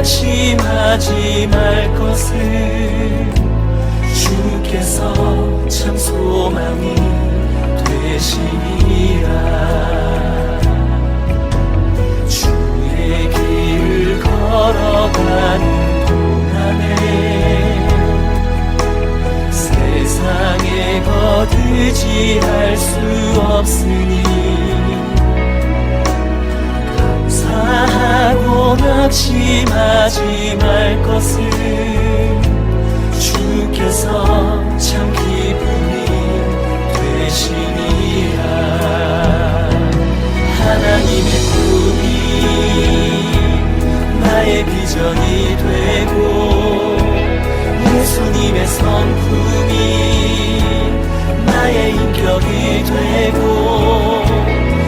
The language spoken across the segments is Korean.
낙심하지 말 것을 주께서 참 소망이 되시니라. 주의 길을 걸어가는 동안에 세상에 거두지할 수 없으니 감사하고 낙심 하지 말 것을 주께서 참 기쁨이 되시니라 하나님의 꿈이 나의 비전이 되고 예수님의 성품이 나의 인격이 되고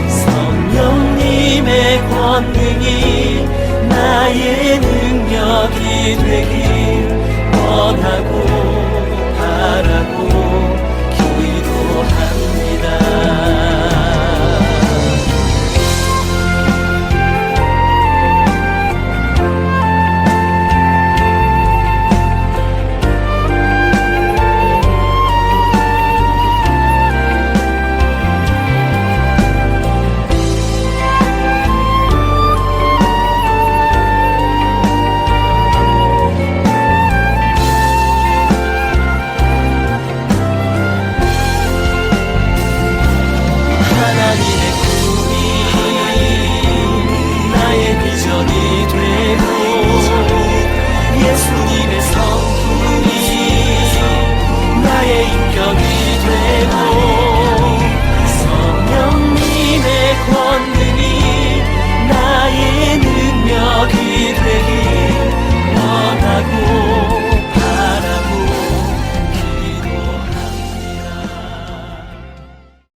성령님의 권능이 나의 능력이 되길 원하고